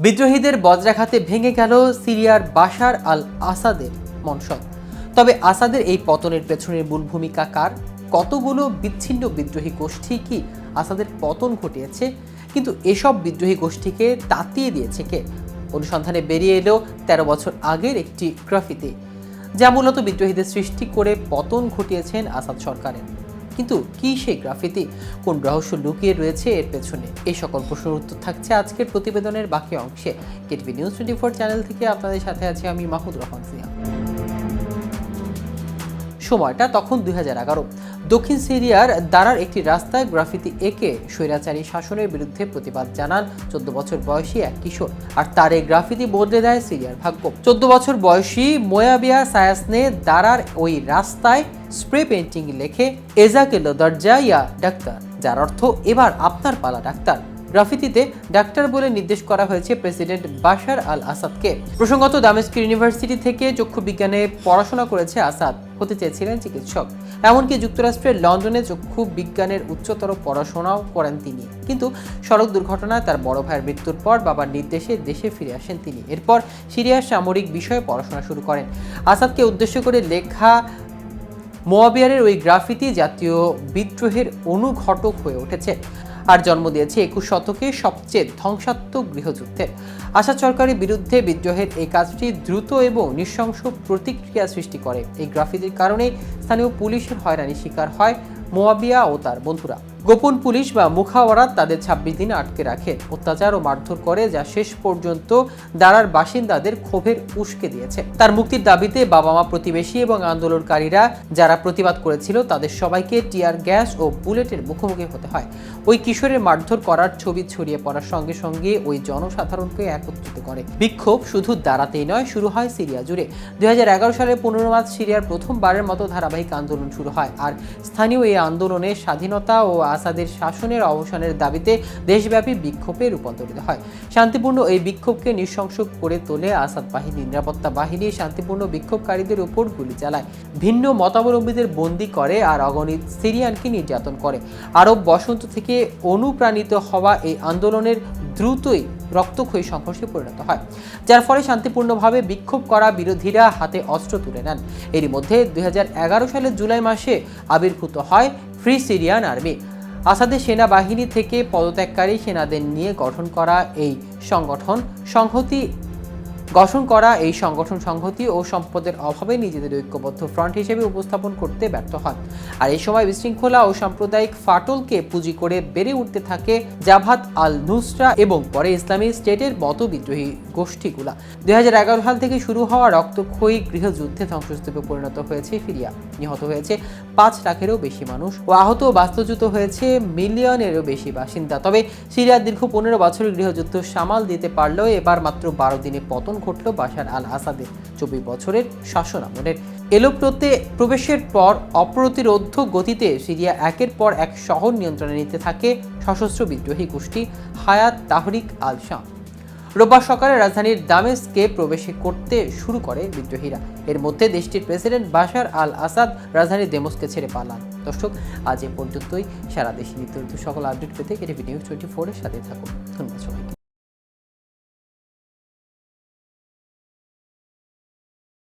বিদ্রোহীদের বজ্রাঘাতে ভেঙে গেল সিরিয়ার বাশার আল আসাদের মনসদ তবে আসাদের এই পতনের পেছনের মূল ভূমিকা কার? কতগুলো বিচ্ছিন্ন বিদ্রোহী গোষ্ঠী কি আসাদের পতন ঘটিয়েছে? কিন্তু এসব বিদ্রোহী গোষ্ঠীকে তাতিয়ে দিয়েছে কে? অনুসন্ধানে বেরিয়ে এলো তেরো বছর আগের একটি গ্রাফিতে, যা মূলত বিদ্রোহীদের সৃষ্টি করে পতন ঘটিয়েছেন আসাদ সরকারের। কিন্তু কী সেই গ্রাফিতি? কোন রহস্য লুকিয়ে রয়েছে এর পেছনে? এই সকল প্রশ্নের উত্তর থাকছে আজকের প্রতিবেদনের বাকি অংশে। KTV news twenty four channel থেকে আপনাদের সাথে আছি আমি মাহমুদ রহমান সিয়া সময়টা তখন দু হাজার এগারো। দক্ষিণ সিরিয়ার দ্বারার একটি রাস্তায় গ্রাফিতি একে স্বৈরাচারী শাসনের বিরুদ্ধে প্রতিবাদ জানান চোদ্দ বছর বয়সী এক কিশোর। আর তার এই গ্রাফিতি বদলে দেয় সিরিয়ার ভাগ্য। চোদ্দ বছর বয়সী মোয়াবিয়া সায়াসনে দ্বারার ওই রাস্তায় স্প্রে পেন্টিং লেখে এজাকেলো দরজা ইয়া ডাক্তার যার অর্থ, এবার আপনার পালা ডাক্তার গ্রাফিতিতে ডাক্তার বলে নির্দেশ করা হয়েছে প্রেসিডেন্ট বাশার আল আসাদকে প্রসঙ্গত দামেস্ক ইউনিভার্সিটি থেকে চক্ষু বিজ্ঞানে পড়াশোনা করেছে আসাদ, হতে চেয়েছিলেন চিকিৎসক। এমনকি যুক্তরাষ্ট্রের লন্ডনে চক্ষু বিজ্ঞানের উচ্চতর পড়াশোনাও করেন তিনি। কিন্তু সড়ক দুর্ঘটনায় তার বড় ভাইয়ের মৃত্যুর পর বাবার নির্দেশে দেশে ফিরে আসেন তিনি। এরপর সিরিয়ার সামরিক বিষয়ে পড়াশোনা শুরু করেন। আসাদকে উদ্দেশ্য করে লেখা মোয়াবিয়ারের ওই গ্রাফিতি জাতীয় বিদ্রোহের অনুঘটক হয়ে উঠেছে। আর জন্ম দিয়েছে একুশ শতকে সবচেয়ে ধ্বংসাত্মক গৃহযুদ্ধের। আশা সরকারের বিরুদ্ধে বিদ্রোহের এই কাজটি দ্রুত এবং নৃশংস প্রতিক্রিয়া সৃষ্টি করে। এই গ্রাফিতির কারণে স্থানীয় পুলিশের হয়রানির শিকার হয় মোয়াবিয়া ও তার বন্ধুরা। গোপন পুলিশ বা মুখাওয়ারাত তাদের ছাব্বিশ দিন আটকে রাখে। অত্যাচার ও মারধর করে যা শেষ পর্যন্ত দাঁড়ার বাসিন্দাদের ক্ষোভের উস্কে দিয়েছে। তার মুক্তির দাবিতে বাবা মা প্রতিবেশী এবং আন্দোলনকারীরা যারা প্রতিবাদ করেছিল, তাদের সবাইকে টিয়ার গ্যাস ও বুলেটের মুখোমুখি হতে হয়। ওই কিশোরের মারধর করার ছবি ছড়িয়ে পড়ার সঙ্গে সঙ্গে ওই জনসাধারণকে একত্রিত করে। বিক্ষোভ শুধু দাঁড়াতেই নয়, শুরু হয় সিরিয়া জুড়ে। দুই সালের পনেরো মার্চ সিরিয়ার প্রথমবারের মতো ধারাবাহিক আন্দোলন শুরু হয়। আর স্থানীয় এই আন্দোলনে স্বাধীনতা ও আসাদের শাসনের অবসানের দাবিতে দেশব্যাপী বিক্ষোভে রূপান্তরিত হয়। শান্তিপূর্ণ এই বিক্ষোভকে নৃশংস করে তোলে আসাদ বাহিনী। নিরাপত্তা বাহিনী শান্তিপূর্ণ বিক্ষোভকারীদের উপর গুলি চালায়। ভিন্ন মতাবলম্বীদের বন্দি করে আর অগণিত সিরিয়ানকে নির্যাতন করে। আরব বসন্ত থেকে অনুপ্রাণিত হওয়া এই আন্দোলনের দ্রুতই রক্তক্ষয়ী সংঘর্ষে পরিণত হয়। যার ফলে শান্তিপূর্ণভাবে বিক্ষোভ করা বিরোধীরা হাতে অস্ত্র তুলে নেন। এরই মধ্যে দুই হাজার এগারো সালের জুলাই মাসে আবির্ভূত হয় ফ্রি সিরিয়ান আর্মি। আসাদের সেনাবাহিনী থেকে পদত্যাগকারী সেনাদের নিয়ে গঠন করা এই সংগঠন সংহতি গঠন করা এই সংগঠন সংহতি ও সম্পদের অভাবে নিজেদের ঐক্যবদ্ধ ফ্রন্ট হিসেবে উপস্থাপন করতে ব্যর্থ হন। আর এই সময় বিশৃঙ্খলা ও সাম্প্রদায়িক ফাটলকে পুঁজি করে বেড়ে উঠতে থাকে জাভাত আল নুসরা এবং পরে ইসলামী স্টেটের মতো বিদ্রোহী গোষ্ঠীগুলা। দুই হাজার এগারো সাল থেকে শুরু হওয়া রক্তক্ষয়ী গৃহযুদ্ধে ধ্বংসস্তূপে পরিণত হয়েছে ফিরিয়া নিহত হয়েছে পাঁচ লাখেরও বেশি মানুষ ও আহত বাস্তুচ্যুত হয়েছে মিলিয়নেরও বেশি বাসিন্দা। তবে সিরিয়ার দীর্ঘ পনেরো বছরের গৃহযুদ্ধ সামাল দিতে পারলেও এবার মাত্র বারো দিনে পতন ঘটল বাশার আল আসাদের চব্বিশ বছরের শাসন আমলের। এলোপ্রতে প্রবেশের পর অপ্রতিরোধ গতিতে সিরিয়া একের পর এক শহর নিয়ন্ত্রণে নিতে থাকে সশস্ত্র বিদ্রোহী গোষ্ঠী হায়াত তাহরিক আল শাম রোববার সকালে রাজধানীর দামেস্কে প্রবেশ করতে শুরু করে বিদ্রোহীরা। এর মধ্যে দেশটির প্রেসিডেন্ট বাশার আল আসাদ রাজধানীর দেমস্কে ছেড়ে পালান। দর্শক, আজ এ পর্যন্তই। সারা দেশে নিত্য সকল আপডেট পেতে কেটিভি নিউজ টোয়েন্টি ফোরের সাথে থাকুন। ধন্যবাদ সবাইকে।